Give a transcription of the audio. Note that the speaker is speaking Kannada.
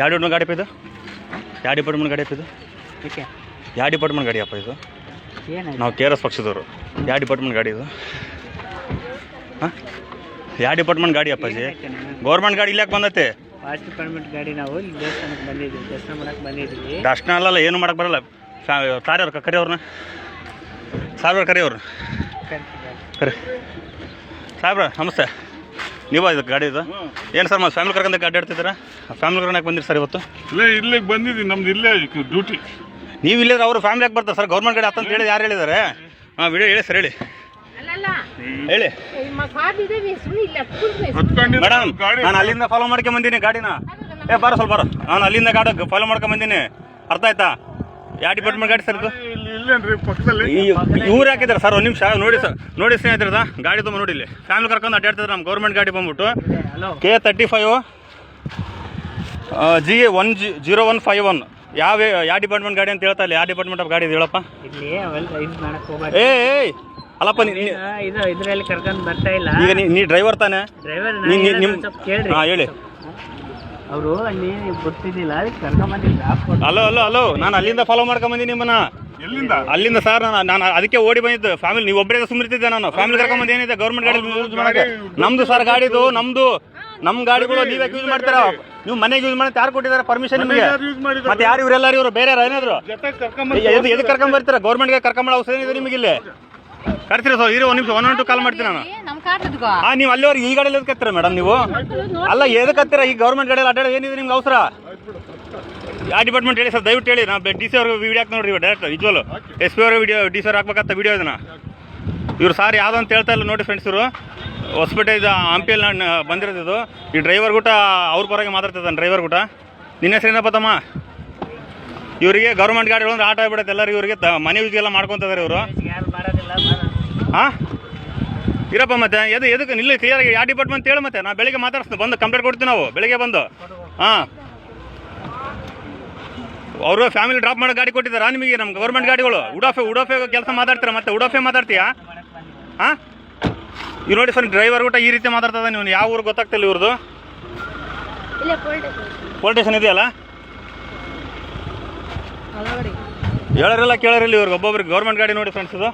ಯಾವ ಡಿಪಾರ್ಟ್ಮೆಂಟ್ ಗಾಡಿ ಅಪ್ಪ ಇದು? ಯಾವ ಡಿಪಾರ್ಟ್ಮೆಂಟ್ ಗಾಡಿ ಅಪ್ಪ ಇದು? ಓಕೆ ಯಾವ ಡಿಪಾರ್ಟ್ಮೆಂಟ್ ಗಾಡಿ ಅಪ್ಪ ಇದು? ನಾವು ಕೆ ಆರ್ ಎಸ್ ಪಕ್ಷದವರು. ಯಾವ ಡಿಪಾರ್ಟ್ಮೆಂಟ್ ಗಾಡಿ ಇದು? ಹಾಂ? ಯಾವ ಡಿಪಾರ್ಟ್ಮೆಂಟ್ ಗಾಡಿ ಅಪ್ಪಾಜಿ? ಗೌರ್ಮೆಂಟ್ ಗಾಡಿ ಇಲ್ಲಾಕೆ ಬಂದೈತೆ. ಫಾಸ್ಟ್ ಡಿಪಾರ್ಟ್ಮೆಂಟ್ ಗಾಡಿ ನಾವು ಇಲ್ಲಿ ದೇವಸ್ಥಾನಕ್ಕೆ ಬಂದಿದ್ದೀವಿ ದರ್ಶನ ಮಾಡಕ್ಕೆ ಬಂದಿದ್ದೀವಿ ದರ್ಶನ ಅಲ್ಲಲ್ಲ ಏನು ಮಾಡಕ್ಕೆ ಬರಲ್ಲ. ಸಾರ್ಯವ್ರ ಕರಿಯವ್ರನ್ನ ಸಾರ್ಯವ್ರ ಕರೆಯವ್ರ ಕರಿ ಸಾಹೇಬ್ರ ನಮಸ್ತೆ. ನೀವ ಇದು ಗಾಡಿ ಇದು? ಏನು ಸರ್ ಮತ್ತೆ ಫ್ಯಾಮಿಲಿ ಕರ್ಕೊಂಡು ಅಡ್ಡಾಡ್ತಿದ್ದೀರಾ ಫ್ಯಾಮಿಲಿ ಕರ್ಕೊಂಡು ಬಂದಿರಿ ಸರ್ ಇವತ್ತು? ಇಲ್ಲೇ ಇಲ್ಲಿಗೆ ಬಂದಿದ್ದೀನಿ ನಮ್ದು ಇಲ್ಲೇ ಡ್ಯೂಟಿ. ನೀವು ಇಲ್ಲೇ ಅವ್ರ ಫ್ಯಾಮಿಲಿ ಯಾಕೆ ಬರ್ತಾರೆ? ಸರ್ ಗೌರ್ಮೆಂಟ್ ಗಾಡಿ ಅಂತ ಹೇಳಿ ಯಾರು ಹೇಳಿದ್ದಾರೆ ಹಾಂ ವಿಡಿಯೋ ಹೇಳಿ ಸರ್ ಹೇಳಿ. ಹೇಳಿ. ಮೇಡಮ್ ನಾನು ಅಲ್ಲಿಂದ ಫಾಲೋ ಮಾಡ್ಕೊಂಡ್ ಬಂದೀನಿ ಗಾಡಿನ. ಏ ಬಾರ ಸ್ವಲ್ಪ ಬಾರ. ನಾನು ಅಲ್ಲಿಂದ ಗಾಡಿ ಫಾಲೋ ಮಾಡ್ಕೊಂಡ್ ಬಂದೀನಿ. ಅರ್ಥ ಆಯ್ತಾ? ಯಾವ ಡಿಪಾರ್ಟ್ಮೆಂಟ್ ಗಾಡಿ ಸರ್ ಇದು? ಇವ್ರು ಹಾಕಿದ್ದಾರೆ ಸರ್ ಒಂದು ನಿಮಿಷ. ನೋಡಿ ಸರ್ ನೋಡಿ ಸ್ನೇಹಿತರದ ಗಾಡಿ ತುಂಬ ನೋಡಿ ಇಲ್ಲಿ. ಫ್ಯಾಮಿಲಿ ಕರ್ಕೊಂಡು ಅಡ್ಡಾಡ್ತಿದ್ರೆ ನಮ್ಮ ಗೌರ್ಮೆಂಟ್ ಗಾಡಿ ಬಂದ್ಬಿಟ್ಟು. K thirty five G one G zero one five one ಯಾವ ಯಾವ ಡಿಪಾರ್ಟ್ಮೆಂಟ್ ಗಾಡಿ ಅಂತ ಹೇಳ್ತಾ ಇಲ್ಲ. ಯಾವ ಡಿಪಾರ್ಟ್ಮೆಂಟ್ ಆಫ್ ಗಾಡಿ ಅಂತ ಹೇಳಪ್ಪ? ಏ ಏಯ್! ಅಲ್ಲಪ್ಪ ನೀ- ನೀ- ಇದರಲ್ಲಿ ಕರ್ಕೊಂಡು ಬರ್ತಾ ಇಲ್ಲ. ಈಗ ನೀ- ನೀ ಡ್ರೈವರ್ ತಾನೆ? ಹಾಂ ಹೇಳಿ. ಅವರು ಅಲ್ಲಿ ಗೊತ್ತಿದ್ದಿಲ್ಲ ಹಲೋ ಹಲೋ ಹಲೋ ನಾನು ಅಲ್ಲಿಂದ ಫಾಲೋ ಮಾಡ್ಕೊಂಡ್ ಬಂದೀನಿ ನಿಮ್ಮನ್ನ. ಎಲ್ಲಿಂದ? ಅಲ್ಲಿಂದ ಸರ್ ನಾನು ನಾನು ಅದಕ್ಕೆ ಓಡಿ ಬಂದಿದ್ದು. ಫ್ಯಾಮಿಲಿ ನೀವು ಒಬ್ಬರೇ ಸುಮ್ಮನೆ ನಾನು. ಫ್ಯಾಮಿಲಿ ಕರ್ಕೊಂಡ್ ಬಂದು ಏನಿದೆ? ಗೌರ್ಮೆಂಟ್ ಗಾಡಿ ಯೂಸ್ ಮಾಡಕ್ಕೆ. ನಮ್ದು ಸರ್ ಗಾಡಿದು ನಮ್ದು ನಮ್ಮ ಗಾಡಿಗಳು ನೀವೇ ಯೂಸ್ ಮಾಡ್ತೀರಾ? ನೀವು ಮನೆಗೆ ಯೂಸ್ ಮಾಡಿ ಯಾರು ಕೊಟ್ಟಿದ್ದಾರೆ ಪರ್ಮಿಷನ್ ನಿಮಗೆ? ಮತ್ತೆ ಯಾರು ಇವರೆಲ್ಲರೂ ಇವರು? ಬೇರೆ ಯಾರು ಏನಾದ್ರು? ಎದು ಎದಕ್ಕೆ ಕರ್ಕೊಂಡ್ ಬರ್ತೀರಾ? ಗೌರ್ಮೆಂಟ್ಗೆ ಕರ್ಕೊಂಡ್ ಅವಸರ ಏನಿದೆ ನಿಮಗೆ ಇಲ್ಲಿ? ಕರ್ತೀರ ಸರ್? ಇರೋ ಒಂದು ನಿಮಿಷ ಒನ್ ಒನ್ ಟು ಕಾಲ್ ಮಾಡ್ತೀನಿ ನಾನು. ಹಾ ಕಾರ್ ತದ್ಕೋ ಆ ನೀವು ಅಲ್ಲಿವರೆಗೆ ಈ ಗಾಡಿಯಲ್ಲಿ ಎದಕ್ಕೆ ಹತ್ತೀರಾ ಮೇಡಮ್ ನೀವು? ಅಲ್ಲ ಎದಕ್ಕೆ ಹತ್ತಿರ ಈ ಗೌರ್ಮೆಂಟ್ ಗಾಡಿಯಲ್ಲಿ ಅಡ್ಡಾಡ ಏನಿದೆ ನಿಮ್ಗೆ ಅವಸರ? ಯಾವ ಡಿಪಾರ್ಟ್ಮೆಂಟ್ ಹೇಳಿ ಸರ್ ದಯವಿಟ್ಟು ಹೇಳಿ. ನಾವು ಡಿ ಸಿ ಅವ್ರಿಗೆ ವಿಡಿಯೋ ಹಾಕಿ ನೋಡ್ರಿ ಡೈರೆಕ್ಟ್ ನಿಜವಲ್ಲ ಎಸ್ ಪಿ ಅವ್ರಿಗೆ ವಿಡಿಯೋ ಡಿ ಸಿ ಅವ್ರು ಹಾಕ್ಬೇಕಂತ ವಿಡಿಯೋ ಇದನ್ನ. ಇವ್ರು ಸಾರ್ ಯಾವ್ದು ಅಂತ ಹೇಳ್ತಾ ಇಲ್ಲ ನೋಡಿ ಫ್ರೆಂಡ್ಸ್ ಇವರು. ಹೊಸಪೇಟೆ ಇದು ಹಂಪಿಯಲ್ಲಿ ಬಂದಿರೋದು ಇದು. ಈ ಡ್ರೈವರ್ ಗುಟ ಅವ್ರ ಪರವಾಗಿ ಮಾತಾಡ್ತಿದ್ದಾನೆ ಡ್ರೈವರ್ ಗುಟ. ನಿನ್ನ ಹೆಸರೇನಪ್ಪ ತಮ್ಮ? ಇವರಿಗೆ ಗೌರ್ಮೆಂಟ್ ಗಾಡಿಗಳು ಅಂದ್ರೆ ಆಟ ಆಗ್ಬಿಡುತ್ತೆ. ಎಲ್ಲರಿಗೂ ಇವರಿಗೆ ಮನೆ ಯೂಸ್ಗೆಲ್ಲ ಮಾಡ್ಕೊತಿದ್ದಾರೆ ಇವರು. ಹಾಂ? ಇರಪ್ಪ ಮತ್ತೆ ಎದು ಎದಕ್ಕೆ ನಿಲ್ಲ ಕ್ಲಿಯರ್ ಯಾವ ಡಿಪಾರ್ಟ್ಮೆಂಟ್ ಹೇಳು ಮತ್ತೆ. ನಾ ಬೆಳಿಗ್ಗೆ ಮಾತಾಡ್ಸ್ತೀನಿ. ಬಂದು ಕಂಪ್ಲೇಂಟ್ ಕೊಡ್ತೀವಿ ನಾವು. ಬೆಳಿಗ್ಗೆ ಬಂದು. ಹಾಂ. ಅವರು ಫ್ಯಾಮಿಲಿ ಡ್ರಾಪ್ ಮಾಡೋ ಗಾಡಿ ಕೊಟ್ಟಿದ್ದಾರಾ. ನಿಮಗೆ ನಮ್ಮ ಗೌರ್ಮೆಂಟ್ ಗಾಡಿಗಳು? ಉಡಾಫೆ ಉಡಾಫೆ ಕೆಲಸ ಮಾತಾಡ್ತೀರಾ ಮತ್ತೆ? ಉಡಾಫೆ ಮಾತಾಡ್ತೀಯಾ? ಹಾಂ ಇವ್ ನೋಡಿ ಸರ್ ಡ್ರೈವರ್ ಊಟ ಈ ರೀತಿ ಮಾತಾಡ್ತದ ನೀವು ಯಾವ ಊರು ಗೊತ್ತಾಗ್ತಿಲ್ಲ ಇವ್ರದ್ದು ಪೊಲೀಸ್ ಸ್ಟೇಷನ್. ಇದೆಯಲ್ಲ? ಹೇಳೋರಿಲ್ಲ ಕೇಳೋರಿಲ್ಲ ಇವ್ರಿಗೆ. ಒಬ್ಬೊಬ್ರಿಗೆ ಗೌರ್ಮೆಂಟ್ ಗಾಡಿ ನೋಡಿ ಫ್ರೆಂಡ್ಸ್ ಇದು.